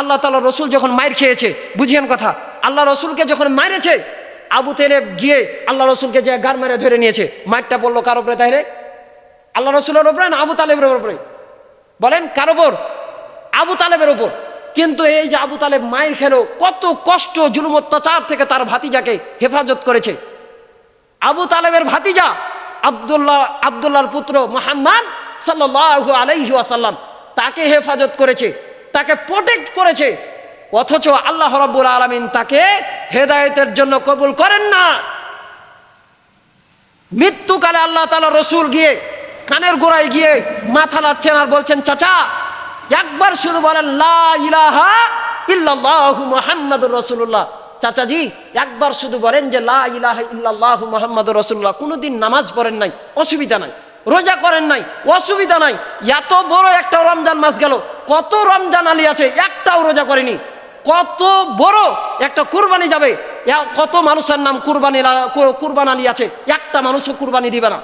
আল্লাহ তালা রসুল যখন মায়ের খেয়েছে, বুঝিয়েন কথা, আল্লাহ রসুলকে যখন মারেছে, আবু তেলে গিয়ে আল্লাহ রসুলকে যে গার মেরে ধরে নিয়েছে, মারটা পড়ল কার উপরে তাই রে আল্লাহ রসুলের ওপরে না আবু তালেবের ওপরে বলেন, কার ওপর আবু তালেবের ওপর কিন্তু এই যে আবু তালেব মায়ের খেলো, কত কষ্ট, জুলুম, অত্যাচার থেকে তার ভাতিজাকে হেফাজত করেছে। আবু তালেবের ভাতিজা আবদুল্লাহ, আবদুল্লাহর পুত্র মোহাম্মদ সাল্লাল্লাহু আলাইহি ওয়াসাল্লাম তাকে হেফাজত করেছে। তাকে প্রোটেক্ট করেছে। অথচ আল্লাহ রাব্বুল আলামিন তাকে হেদায়েতের জন্য কবুল করেন না। মৃত্যুকালে আল্লাহ তাআলা রসুল গিয়ে কানের গোড়ায় গিয়ে মাথা লাচ্ছেন আর বলছেন, চাচা, একবার শুধু বলেন, লা ইলাহা ইল্লাল্লাহু মুহাম্মাদুর রাসূলুল্লাহ। চাচাজি, একবার শুধু বলেন যে, লা ইলাহা ইল্লাল্লাহু মুহাম্মাদুর রাসূলুল্লাহ। কোনোদিন নামাজ পড়েন নাই, অসুবিধা নাই। রোজা করেন নাই, অসুবিধা নাই। এত বড় একটা রমজান মাস গেল, কত রমজান আলী আছে, একটাও রোজা করেনি। কত বড় একটা কুরবানি যাবে কত মানুষের নাম কুরবানি কুরবান আলী আছে, একটা মানুষও কুরবানি দিবে না।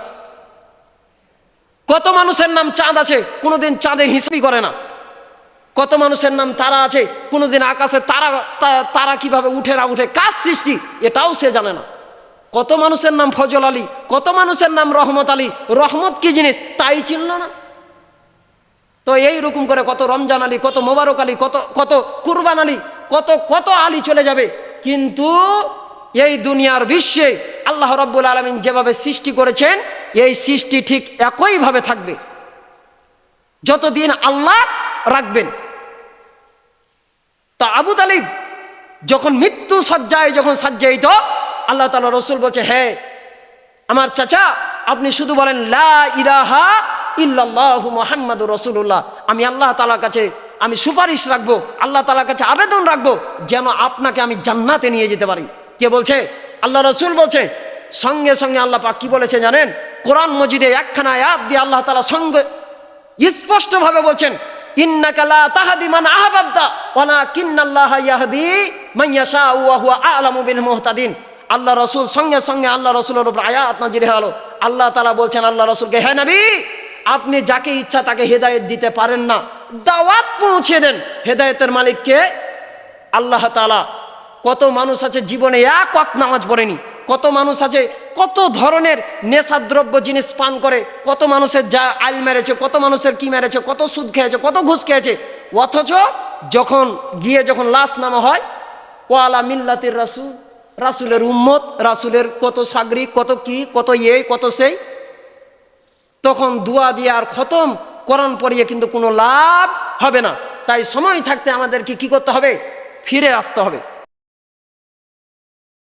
কত মানুষের নাম চাঁদ আছে, কোনোদিন চাঁদের হিসাবই করে না। কত মানুষের নাম তারা আছে, কোনোদিন আকাশে তারা তারা কীভাবে উঠে না উঠে কাজ সৃষ্টি, এটাও সে জানে না। কত মানুষের নাম ফজল আলী, কত মানুষের নাম রহমত আলী, রহমত কি জিনিস? তাই চিনল না। তো এই রকম করে কত রমজান আলী, কত মোবারক আলী, কত কত কুরবান আলী, কত কত আলী চলে যাবে। কিন্তু এই দুনিয়ার বিশ্বে আল্লাহ রব্বুল আলমিন যেভাবে সৃষ্টি করেছেন, এই সৃষ্টি ঠিক একইভাবে থাকবে। যতদিন আল্লাহ রাখবেন। তা আবু তালিব যখন মৃত্যু সজ্জায় যখন সাজ্জায়িত আল্লাহ তালা রসুল বলছে, হে আমার চাচা, আপনি শুধু বলেন, লা রাসূলুল্লাহ। আমি আল্লাহ তালার কাছে, আমি সুপারিশ রাখব, আল্লাহ তাআলার কাছে আবেদন রাখব, যেন আপনাকে আমি জান্নাতে নিয়ে যেতে পারি। কে বলছে? আল্লাহ রসুল বলছে, সঙ্গে সঙ্গে আল্লাহ পাক কি বলেছে জানেন? কোরআন মজিদে একখানা আয়াত দিয়ে আল্লাহ তালা সঙ্গে স্পষ্টভাবে বলছেন, ইন্নাকা লা তাহদি আল্লাহ রসুল সঙ্গে সঙ্গে আল্লাহ রসুলের উপর আয়াত নাজির হলো। আল্লাহ তালা বলছেন, আল্লাহ রসুলকে হ্যাঁ নবী, আপনি যাকে ইচ্ছা তাকে হেদায়েত দিতে পারেন না। দাওয়াত পৌঁছে দেন। হেদায়েতের মালিককে আল্লাহ তালা কত মানুষ আছে জীবনে এক ওয়াক নামাজ পড়েনি। কত মানুষ আছে কত ধরনের নেশাদ্রব্য জিনিস পান করে। কত মানুষের যা আইল মেরেছে, কত মানুষের কি মেরেছে, কত সুদ খেয়েছে, কত ঘুষ খেয়েছে। অথচ যখন গিয়ে যখন লাশ নামা হয়, ওয়ালা মিল্লাতির রাসুল রাসুলের উম্মত, রাসুলের কত সাগরিক কত কি, কত ইয়ে কত সেই? তখন দুয়া দিয়ে আর খতম করণ পড়িয়ে কিন্তু কোনো লাভ হবে না। তাই সময় থাকতে আমাদেরকে কি করতে হবে? ফিরে আসতে হবে।